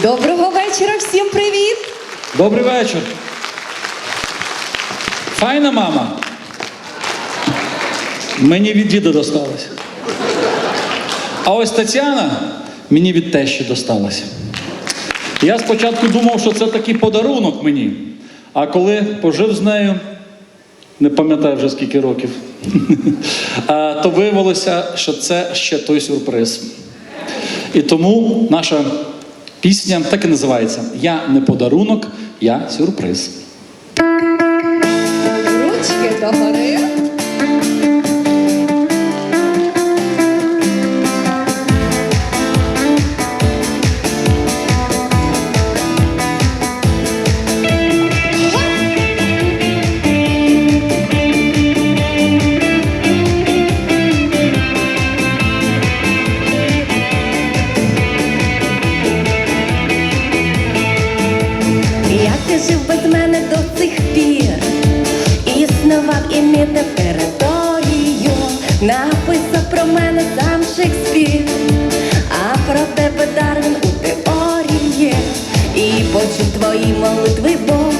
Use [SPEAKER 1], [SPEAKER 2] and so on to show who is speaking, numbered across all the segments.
[SPEAKER 1] Доброго вечора, всім привіт!
[SPEAKER 2] Добрий вечір. Файна мама. Мені від діда досталось. А ось Тетяна мені від тещі досталася. Я спочатку думав, що це такий подарунок мені. А коли пожив з нею, не пам'ятаю вже скільки років, то виявилося, що це ще той сюрприз. І тому наша пісня так і називається Я не подарунок, я сюрприз.
[SPEAKER 1] Ручки догори.
[SPEAKER 3] Ти жив без мене до цих пір, існував і мій територію, написав про мене сам Шекспір, а про тебе Дарвін у теорії, і почув твої молитви Бог,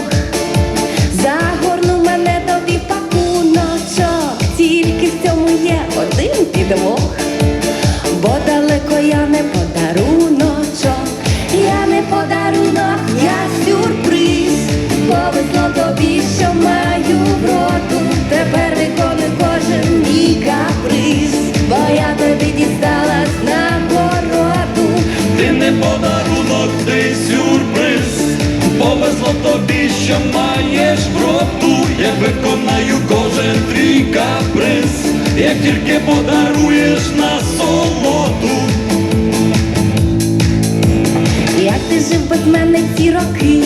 [SPEAKER 3] загорнув мене тобі пакуночок, тільки в цьому є один підвох. Бо далеко я не подаруночок,
[SPEAKER 4] виконаю кожен твій каприз, як тільки подаруєш на солоду.
[SPEAKER 3] Як ти жив без мене ці роки,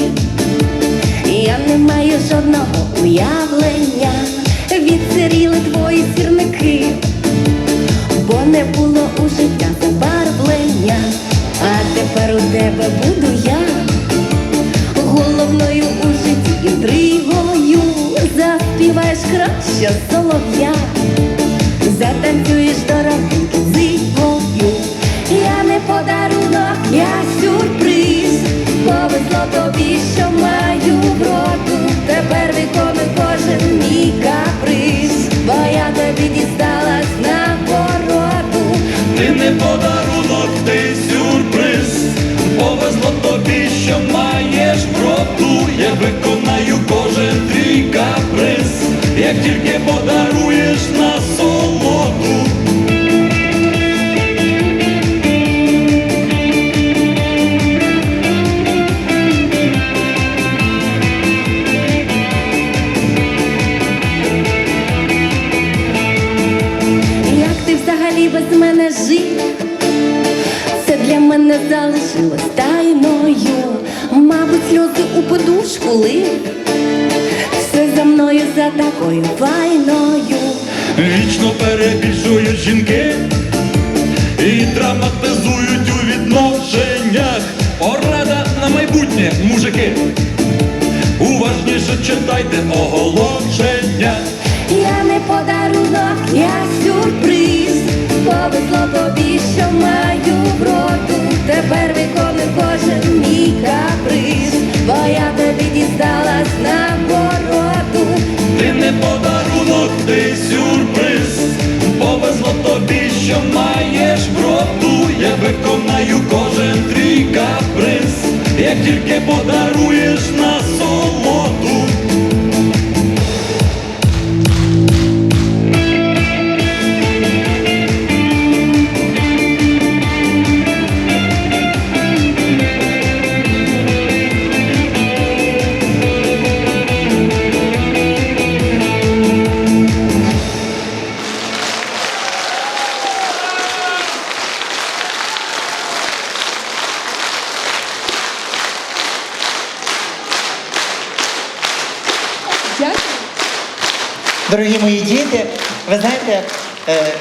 [SPEAKER 3] я не маю жодного уявлення, відсиріли твої сірники, бо не було у життя забарвлення, а тепер у тебе буду я, головною у житті заспіваєш краще солов'я, затанцюєш дорогеньки зимою. Мене жив? Це для мене залишилось тайною. Мабуть, сльози у подушку лив. Все за мною за такою файною.
[SPEAKER 4] Вічно перебільшують жінки і драматизують у відношеннях. Порада на майбутнє, мужики. Уважніше читайте оголошення.
[SPEAKER 3] Я не подарунок, я сюрприз. Повезло тобі, що маю в роту. Тепер виконую кожен мій каприз, бо я тобі дісталась на вороту,
[SPEAKER 4] Ти не подарунок, ти сюрприз. Повезло тобі, що маєш в
[SPEAKER 5] Дорогі мої діти, ви знаєте, е,